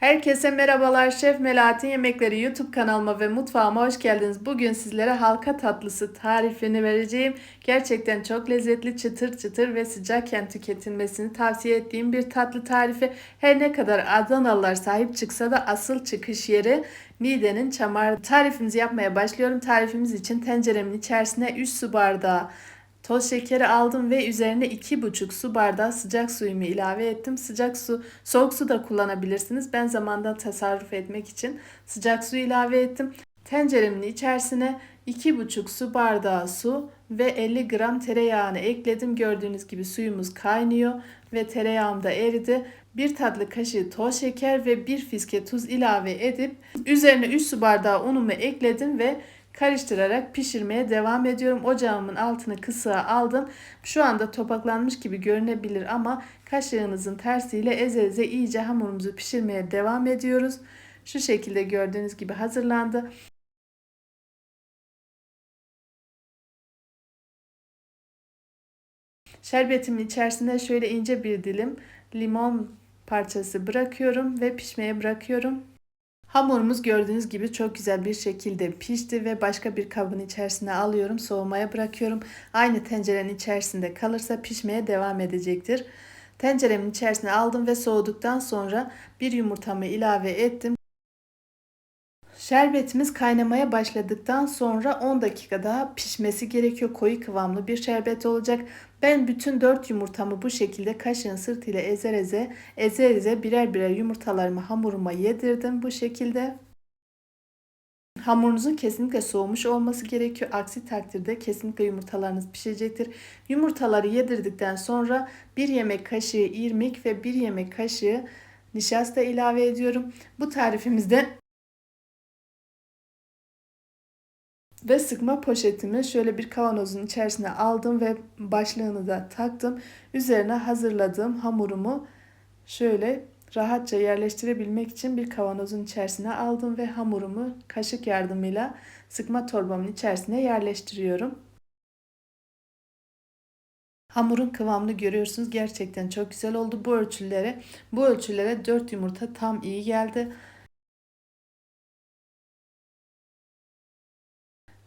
Herkese merhabalar. Şef Melahat'in Yemekleri YouTube kanalıma ve mutfağıma hoş geldiniz. Bugün sizlere halka tatlısı tarifini vereceğim. Gerçekten çok lezzetli, çıtır çıtır ve sıcakken tüketilmesini tavsiye ettiğim bir tatlı tarifi. Her ne kadar Adanalılar sahip çıksa da asıl çıkış yeri Niğde'nin çamar. Tarifimizi yapmaya başlıyorum. Tarifimiz için tenceremin içerisine 3 su bardağı Toz şekeri aldım ve üzerine 2,5 su bardağı sıcak suyumu ilave ettim. Sıcak su, soğuk su da kullanabilirsiniz. Ben zamandan tasarruf etmek için sıcak su ilave ettim. Tenceremin içerisine 2,5 su bardağı su ve 50 gram tereyağını ekledim. Gördüğünüz gibi suyumuz kaynıyor ve tereyağım da eridi. Bir tatlı kaşığı toz şeker ve bir fiske tuz ilave edip üzerine 3 su bardağı unumu ekledim ve karıştırarak pişirmeye devam ediyorum. Ocağımın altını kısığa aldım. Şu anda topaklanmış gibi görünebilir ama kaşığınızın tersiyle eze eze iyice hamurumuzu pişirmeye devam ediyoruz. Şu şekilde gördüğünüz gibi hazırlandı. Şerbetimin içerisine şöyle ince bir dilim limon parçası bırakıyorum ve pişmeye bırakıyorum. Hamurumuz gördüğünüz gibi çok güzel bir şekilde pişti ve başka bir kabın içerisine alıyorum. Soğumaya bırakıyorum. Aynı tencerenin içerisinde kalırsa pişmeye devam edecektir. Tenceremin içerisine aldım ve soğuduktan sonra bir yumurtamı ilave ettim. Şerbetimiz kaynamaya başladıktan sonra 10 dakika daha pişmesi gerekiyor. Koyu kıvamlı bir şerbet olacak. Ben bütün 4 yumurtamı bu şekilde kaşığın sırtıyla ezer eze, ezer eze birer birer yumurtalarımı hamuruma yedirdim bu şekilde. Hamurunuzun kesinlikle soğumuş olması gerekiyor. Aksi takdirde kesinlikle yumurtalarınız pişecektir. Yumurtaları yedirdikten sonra 1 yemek kaşığı irmik ve 1 yemek kaşığı nişasta ilave ediyorum. Bu tarifimizde Ve sıkma poşetimi şöyle bir kavanozun içerisine aldım ve başlığını da taktım. Üzerine hazırladığım hamurumu şöyle rahatça yerleştirebilmek için bir kavanozun içerisine aldım ve hamurumu kaşık yardımıyla sıkma torbamın içerisine yerleştiriyorum. Hamurun kıvamını görüyorsunuz. Gerçekten çok güzel oldu. Bu ölçülere, bu ölçülere 4 yumurta tam iyi geldi.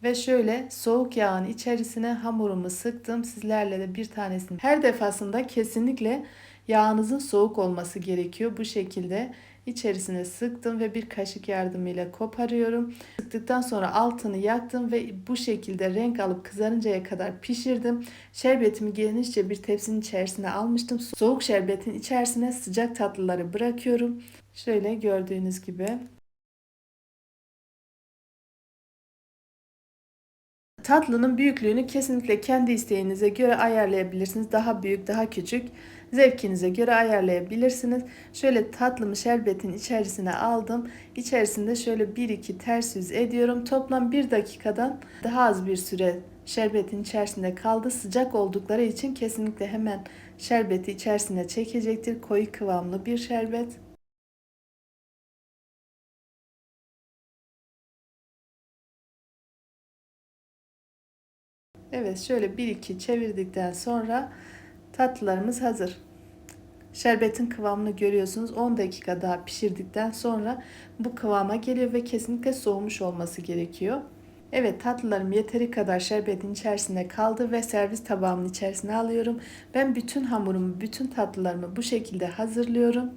Ve şöyle soğuk yağın içerisine hamurumu sıktım. Sizlerle de bir tanesini. Her defasında kesinlikle yağınızın soğuk olması gerekiyor. Bu şekilde içerisine sıktım ve bir kaşık yardımıyla koparıyorum. Sıktıktan sonra altını yaktım ve bu şekilde renk alıp kızarıncaya kadar pişirdim. Şerbetimi genişçe bir tepsinin içerisine almıştım. Soğuk şerbetin içerisine sıcak tatlıları bırakıyorum. Şöyle gördüğünüz gibi. Tatlının büyüklüğünü kesinlikle kendi isteğinize göre ayarlayabilirsiniz. Daha büyük, daha küçük zevkinize göre ayarlayabilirsiniz. Şöyle tatlımı şerbetin içerisine aldım. İçerisinde şöyle 1-2 ters yüz ediyorum. Toplam 1 dakikadan daha az bir süre şerbetin içerisinde kaldı. Sıcak oldukları için kesinlikle hemen şerbeti içerisine çekecektir. Koyu kıvamlı bir şerbet. Evet şöyle 1-2 çevirdikten sonra tatlılarımız hazır. Şerbetin kıvamını görüyorsunuz. 10 dakika daha pişirdikten sonra bu kıvama geliyor ve kesinlikle soğumuş olması gerekiyor. Evet tatlılarım yeteri kadar şerbetin içerisinde kaldı ve servis tabağımın içerisine alıyorum. Ben bütün hamurumu, bütün tatlılarımı bu şekilde hazırlıyorum.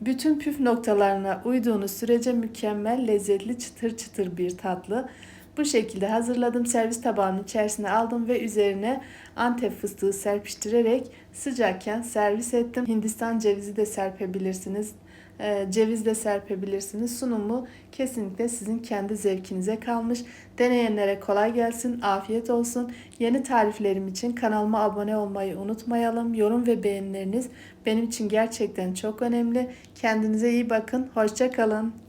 Bütün püf noktalarına uyduğunuz sürece mükemmel, lezzetli, çıtır çıtır bir tatlı. Bu şekilde hazırladım. Servis tabağının içerisine aldım ve üzerine antep fıstığı serpiştirerek sıcakken servis ettim. Hindistan cevizi de serpebilirsiniz. Ee, ceviz de serpebilirsiniz. Sunumu kesinlikle sizin kendi zevkinize kalmış. Deneyenlere kolay gelsin, afiyet olsun. Yeni tariflerim için kanalıma abone olmayı unutmayalım. Yorum ve beğenileriniz benim için gerçekten çok önemli. Kendinize iyi bakın. Hoşçakalın.